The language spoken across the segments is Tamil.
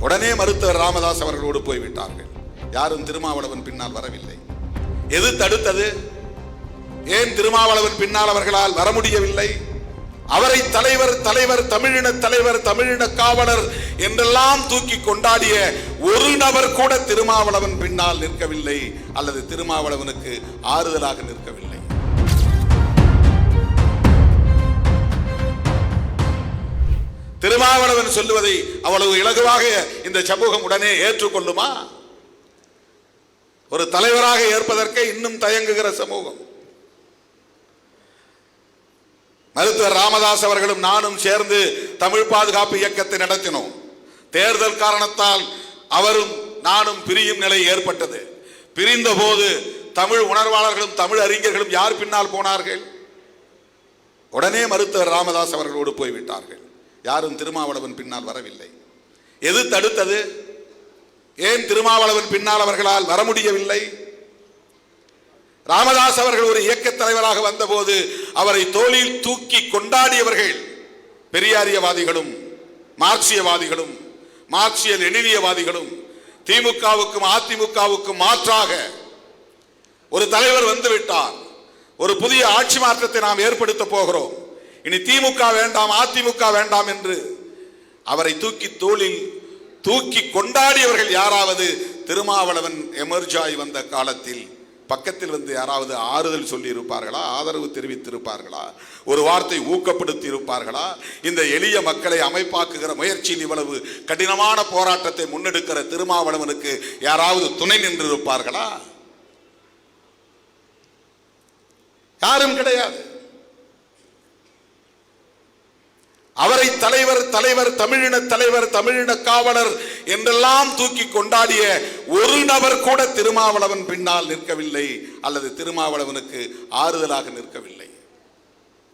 உடனே மருத்துவர் ராமதாஸ் அவர்களோடு போய்விட்டார்கள். யாரும் திருமாவளவன் பின்னால் வரவில்லை. எது தடுத்தது? ஏன் திருமாவளவன் பின்னால் அவர்களால் வர முடியவில்லை? அவரை தலைவர் தலைவர் தமிழின தலைவர் தமிழின காவலர் என்றெல்லாம் தூக்கி கொண்டாடிய ஒரு நபர் கூட திருமாவளவன் பின்னால் நிற்கவில்லை. அல்லது திருமாவளவனுக்கு ஆறுதலாக நிற்கவில்லை. திருமாவளவன் சொல்லுவதை அவ்வளவு இலகுவாக இந்த சமூகம் உடனே ஏற்றுக்கொள்ளுமா? ஒரு தலைவராக ஏற்பதற்கே இன்னும் தயங்குகிற சமூகம். மருத்துவர் ராமதாஸ் அவர்களும் நானும் சேர்ந்து தமிழ் பாதுகாப்பு இயக்கத்தை நடத்தினோம். தேர்தல் காரணத்தால் அவரும் நானும் பிரியும் நிலை ஏற்பட்டது. பிரிந்த போது தமிழ் உணர்வாளர்களும் தமிழ் அறிஞர்களும் யார் பின்னால் போனார்கள்? உடனே மருத்துவர் ராமதாஸ் அவர்களோடு போய்விட்டார்கள். யாரும் திருமாவளவன் பின்னால் வரவில்லை. எது தடுத்தது? ஏன் திருமாவளவன் பின்னால் அவர்களால் வர முடியவில்லை? ராமதாஸ் அவர்கள் ஒரு இயக்க தலைவராக வந்தபோது அவரை தோளில் தூக்கி கொண்டாடியவர்கள் பெரியாரியவாதிகளும் மார்க்சியவாதிகளும் மார்க்சிய லெனினியவாதிகளும் திமுகவுக்கும் அதிமுகவுக்கும் மாற்றாக ஒரு தலைவர் வந்துவிட்டார். ஒரு புதிய ஆட்சி மாற்றத்தை நாம் ஏற்படுத்த போகிறோம். இனி திமுக வேண்டாம் அதிமுக வேண்டாம் என்று அவரை தூக்கி தோளில் தூக்கி கொண்டாடியவர்கள் யாராவது திருமாவளவன் எமர்ஜாய் வந்த காலத்தில் பக்கத்தில் வந்து யாராவது ஆறுதல் சொல்லி இருப்பார்களா ஆதரவு தெரிவித்திருப்பார்களா ஒரு வார்த்தை ஊக்கப்படுத்தி இருப்பார்களா இந்த எளிய மக்களை அமைப்பாக்குகிற முயற்சியில் இவ்வளவு கடினமான போராட்டத்தை முன்னெடுக்கிற திருமாவளவனுக்கு யாராவது துணை நின்று இருப்பார்களா யாரும் கிடையாது. அவரை தலைவர் தலைவர் தமிழின தலைவர் தமிழின காவலர் என்றெல்லாம் தூக்கி கொண்டாடிய ஒரு நபர் கூட திருமாவளவன் பின்னால் நிற்கவில்லை அல்லது திருமாவளவனுக்கு ஆறுதலாக நிற்கவில்லை.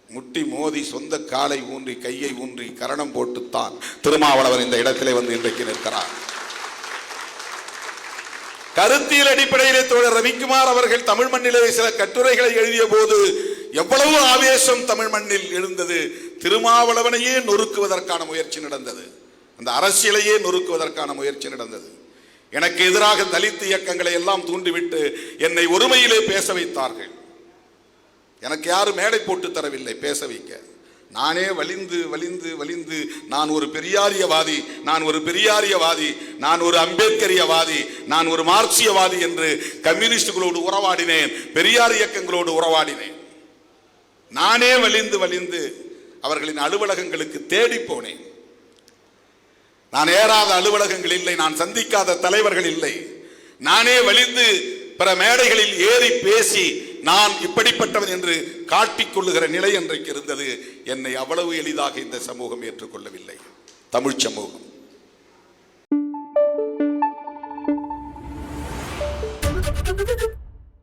முட்டி மோதி சொந்த காலை ஊன்றி கையை ஊன்றி கரணம் போட்டுத்தான் திருமாவளவன் இந்த இடத்திலே வந்து இன்றைக்கு நிற்கிறார். கருத்தியல் அடிப்படையிலே தோழர் ரவிக்குமார் அவர்கள் தமிழ் மண்ணிலே சில கட்டுரைகளை எழுதிய போது எவ்வளவு ஆவேசம் தமிழ் மண்ணில் எழுந்தது. திருமாவளவனையே நொறுக்குவதற்கான முயற்சி நடந்தது. அந்த அரசியலையே நொறுக்குவதற்கான முயற்சி நடந்தது. எனக்கு எதிராக தலித் இயக்கங்களை எல்லாம் தூண்டிவிட்டு என்னை ஒருமையிலே பேச வைத்தார்கள். எனக்கு யாரும் மேடை போட்டு தரவில்லை பேச வைக்க. நானே வலிந்து வலிந்து வலிந்து நான் ஒரு பெரியாரியவாதி நான் ஒரு பெரியாரியவாதி நான் ஒரு அம்பேத்கரியவாதி நான் ஒரு மார்க்சியவாதி என்று கம்யூனிஸ்டுகளோடு உறவாடினேன் பெரியார் இயக்கங்களோடு உறவாடினேன். நானே வலிந்து வலிந்து அவர்களின் அலுவலகங்களுக்கு தேடி போனேன். நான் ஏறாத அலுவலகங்கள் இல்லை நான் சந்திக்காத தலைவர்கள் இல்லை. நானே வலிந்து பிற மேடைகளில் ஏறி பேசி நான் இப்படிப்பட்டவன் என்று காட்டிக் கொள்ளுகிற நிலை அன்றைக்கு இருந்தது. என்னை அவ்வளவு எளிதாக இந்த சமூகம் ஏற்றுக்கொள்ளவில்லை. தமிழ் சமூகம்.